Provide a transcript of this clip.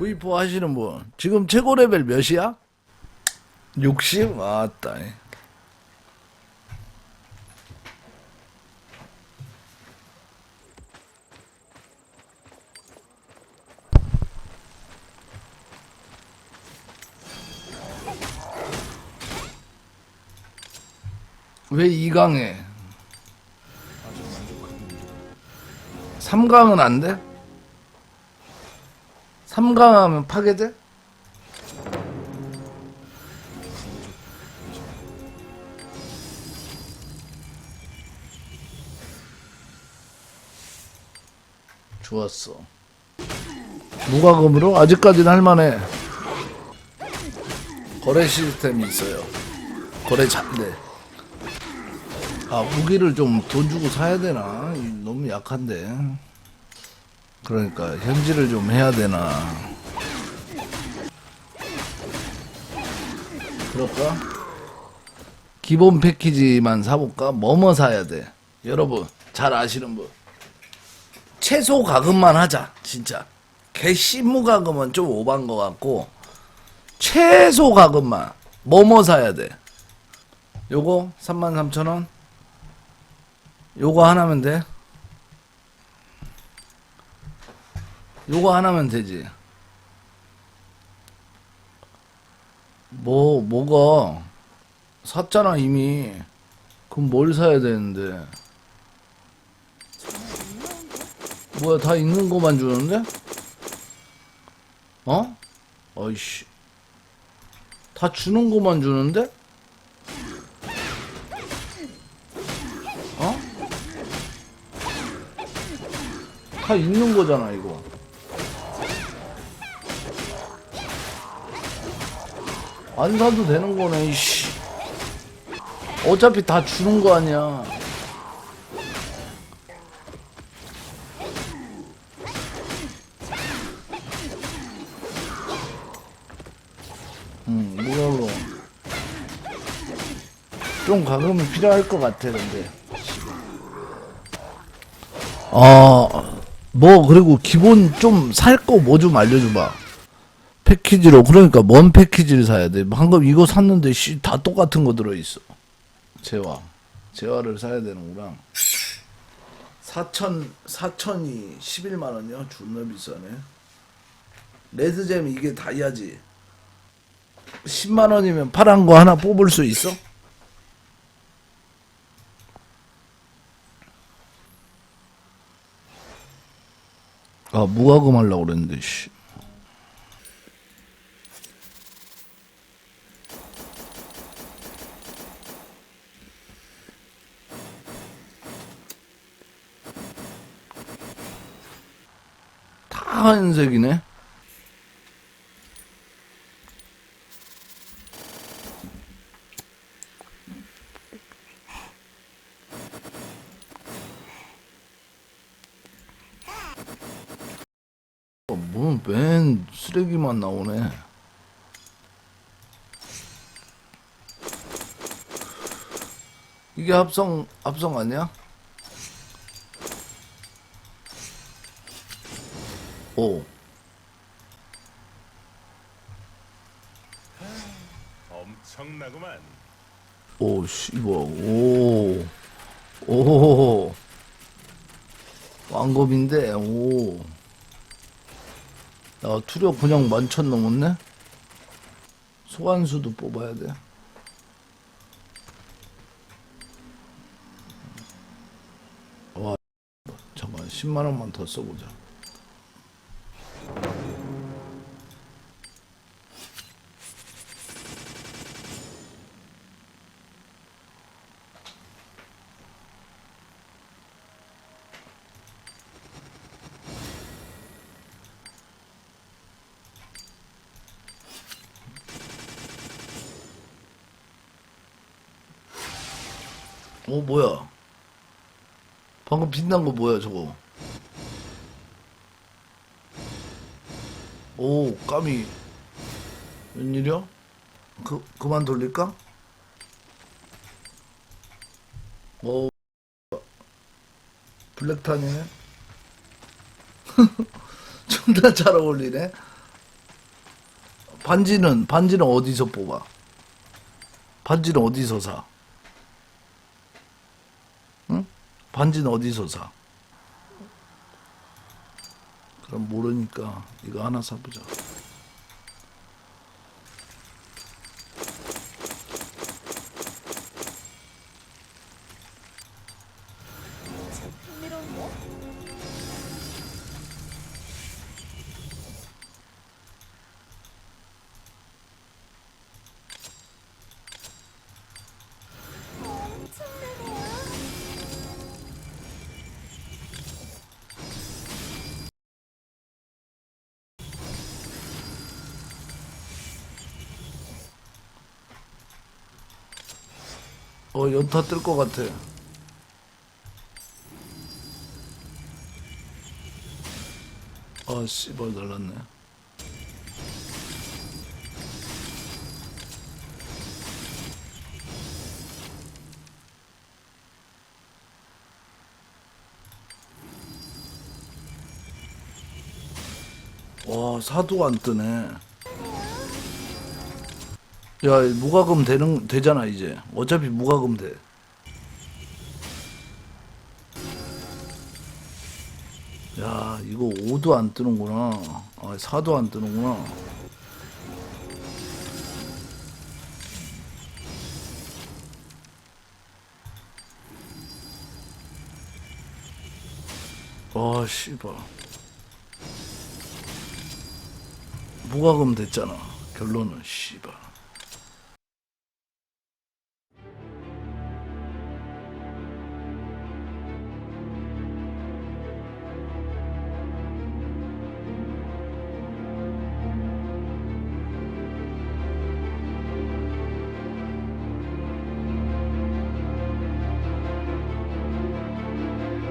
V4 하시는 분 지금 최고 레벨 몇이야? 60? 아따 왜 2강해? 3강은 안 돼? 3강 하면 파괴돼? 좋았어. 무과금으로 아직까지는 할만해. 거래 시스템이 있어요. 거래 잔대. 아 무기를 좀 돈 주고 사야 되나? 이, 너무 약한데. 그러니까 현질을 좀 해야 되나? 그럴까? 기본 패키지만 사볼까? 뭐뭐 사야 돼? 여러분 잘 아시는 분. 최소 가금만 하자 진짜. 개신무 가금은 좀 오반 것 같고 최소 가금만 뭐뭐 사야 돼? 요거 33,000원 요거 하나면 돼 요거 하나면 되지 뭐 뭐가 샀잖아 이미 그럼 뭘 사야 되는데 뭐야 다 있는 거만 주는데? 어? 어이씨 다 주는 거만 주는데? 어? 다 있는 거잖아 이거 안 사도 되는 거네 이씨. 어차피 다 주는 거 아니야. 음 뭐라고 좀 가끔은 필요할 것 같아 근데. 어뭐 그리고 기본 좀 살 거 뭐 좀 알려줘봐 패키지로 그러니까 뭔 패키지를 사야 돼? 방금 이거 샀는데 씨 다 똑같은 거 들어 있어. 재화. 재화를 사야 되는구나. 4천 4천이 11만 원이요? 존나 비싸네. 레드잼 이게 다이아지. 10만 원이면 파란 거 하나 뽑을 수 있어? 아 무과금 하려고 그랬는데 씨. 하얀 색이네 어, 뭐맨 쓰레기만 나오네. 이게 합성 합성 아니야? 오. 엄청나구만. 오, 씨발, 오, 오, 왕겁인데, 오. 야, 투력 그냥 만천 넘었네? 소환수도 뽑아야 돼. 와, 잠깐, 10만원만 더 써보자. 어, 뭐야? 방금 빛난 거 뭐야, 저거? 오, 까미. 웬일이야? 그, 그만 돌릴까? 오, 블랙탄이네? 존나 잘 어울리네? 반지는 반지는 어디서 뽑아? 반지는 어디서 사? 반지는 어디서 사? 그럼 모르니까 이거 하나 사보자. 어 연타 뜰 것 같아. 아 씨발 날랐네. 와 사도 안 뜨네. 야 무과금 되는 되잖아 이제. 어차피 무과금 돼. 야 이거 5도 안 뜨는구나 아 4도 안 뜨는구나 아 씨발 무과금 됐잖아 결론은 씨발